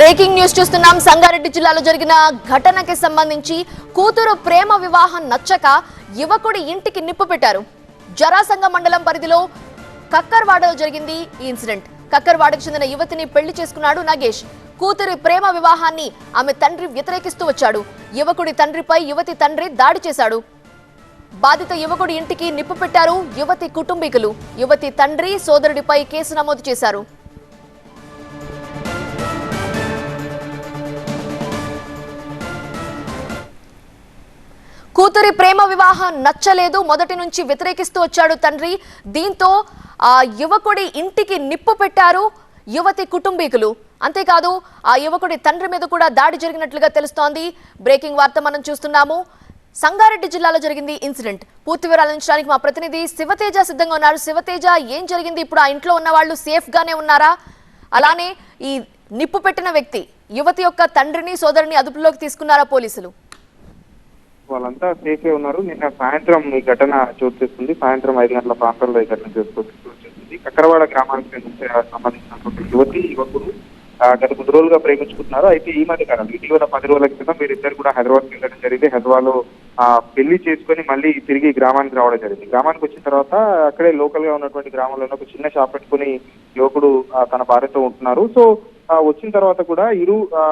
Breaking news చూస్తున్నాం. సంగారెడ్డి జిల్లాలో జరిగిన ఘటనకి సంబంధించి కూతురు ప్రేమ వివాహం నచ్చక యువకుడి ఇంటికి నిప్పు పెట్టారు. జరాసంగ మండలం పరిధిలో కక్కర్వాడలో జరిగింది ఈ ఇన్సిడెంట్. కక్కర్వాడకు చెందిన యువతిని పెళ్ళి చేసుకున్నాడు నాగేష్. కూతురి ప్రేమ వివాహాన్ని ఆమె తండ్రి వ్యతిరేకిస్తూ వచ్చాడు. యువకుడి తండ్రిపై యువతి తండ్రి దాడి చేశాడు. బాధిత యువకుడి ఇంటికి నిప్పు పెట్టారు యువతి కుటుంబీకులు. యువతి తండ్రి సోదరుడిపై కేసు నమోదు చేశారు. కూతురి ప్రేమ వివాహం నచ్చలేదు. మొదటి నుంచి వ్యతిరేకిస్తూ వచ్చాడు తండ్రి. దీంతో ఆ యువకుడి ఇంటికి నిప్పు పెట్టారు యువతి కుటుంబీకులు. అంతేకాదు ఆ యువకుడి తండ్రి మీద కూడా దాడి జరిగినట్లుగా తెలుస్తోంది. బ్రేకింగ్ వార్త మనం చూస్తున్నాము. సంగారెడ్డి జిల్లాలో జరిగింది ఇన్సిడెంట్. పూర్తి వివరాలు అందించడానికి మా ప్రతినిధి శివతేజ సిద్ధంగా ఉన్నారు. శివతేజ ఏం జరిగింది? ఇప్పుడు ఆ ఇంట్లో ఉన్న వాళ్ళు సేఫ్ గానే ఉన్నారా? అలానే ఈ నిప్పు పెట్టిన వ్యక్తి యువతి యొక్క తండ్రిని సోదరిని అదుపులోకి తీసుకున్నారా పోలీసులు? వాళ్ళంతా సేఫే ఉన్నారు. నిన్న సాయంత్రం ఈ ఘటన చోటు చేసుకుంది. సాయంత్రం ఐదు గంటల ప్రాంతంలో ఈ ఘటన చోటు చేసుకుంది. కక్కరవాడ గ్రామానికి సంబంధించినటువంటి యువతి యువకుడు గత కొద్ది రోజులుగా ప్రేమించుకుంటున్నారు. అయితే ఈ మధ్య కాలం ఇటీవల పది రోజుల క్రితం వీరిద్దరు కూడా హైదరాబాద్ వెళ్ళడం జరిగింది. హైదరాబాద్లో పెళ్ళి చేసుకొని మళ్ళీ తిరిగి గ్రామానికి రావడం జరిగింది. గ్రామానికి వచ్చిన తర్వాత అక్కడే లోకల్గా ఉన్నటువంటి గ్రామంలో ఒక చిన్న షాప్ పెట్టుకుని యువకుడు తన భార్యతో ఉంటున్నారు. సో వచ్చిన తర్వాత కూడా ఇరు ఆ,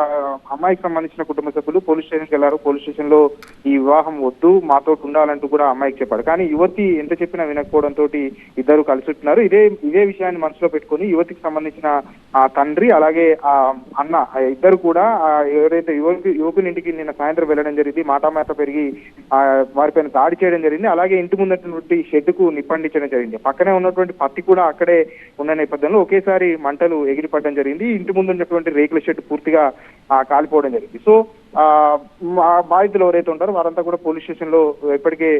అమ్మాయికి సంబంధించిన కుటుంబ సభ్యులు పోలీస్ స్టేషన్కి వెళ్ళారు పోలీస్ స్టేషన్లో ఈ వివాహం వద్దు మాతో ఉండాలంటూ కూడా అమ్మాయికి చెప్పాడు. కానీ యువతి ఎంత చెప్పినా వినకపోవడంతో ఇద్దరు కలిసి ఉంటున్నారు. ఇదే ఇదే విషయాన్ని మనసులో పెట్టుకొని యువతికి సంబంధించిన ఆ తండ్రి అలాగే ఆ అన్న ఇద్దరు కూడా ఎవరైతే యువకు యువకుని ఇంటికి నిన్న సాయంత్రం వెళ్ళడం జరిగింది మాటామాట పెరిగి ఆ వారిపైన దాడి చేయడం జరిగింది. అలాగే ఇంటి ముందటువంటి షెడ్కు నిప్పండించడం జరిగింది. పక్కనే ఉన్నటువంటి పత్తి కూడా అక్కడే ఉన్న నేపథ్యంలో ఒకేసారి మంటలు ఎగిరిపడడం జరిగింది. ఇంటి ముందు ఉన్నటువంటి రేకుల షెడ్ పూర్తిగా ఆ, కాలిపోవడం జరిగింది. సో ఆ మా బాధితులు ఎవరైతే ఉంటారో వారంతా కూడా పోలీస్ స్టేషన్లో ఇప్పటికే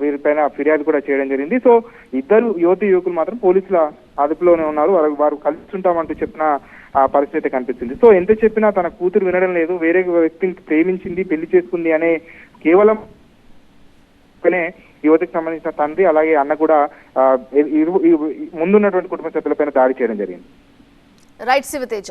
వీరిపైన ఫిర్యాదు కూడా చేయడం జరిగింది. సో ఇద్దరు యువతి యువకులు మాత్రం పోలీసుల అదుపులోనే ఉన్నారు. వారు వారు కలిసి ఉంటామంటూ చెప్పిన ఆ పరిస్థితి కనిపిస్తుంది. సో ఎంత చెప్పినా తన కూతురు వినడం లేదు. వేరే వ్యక్తిని ప్రేమించింది పెళ్ళి చేసుకుంది అనే కేవలం పైనే యువతికి సంబంధించిన తండ్రి అలాగే అన్న కూడా ముందున్నటువంటి కుటుంబ సభ్యులపైన దాడి చేయడం జరిగింది. రైట్ శివతేజ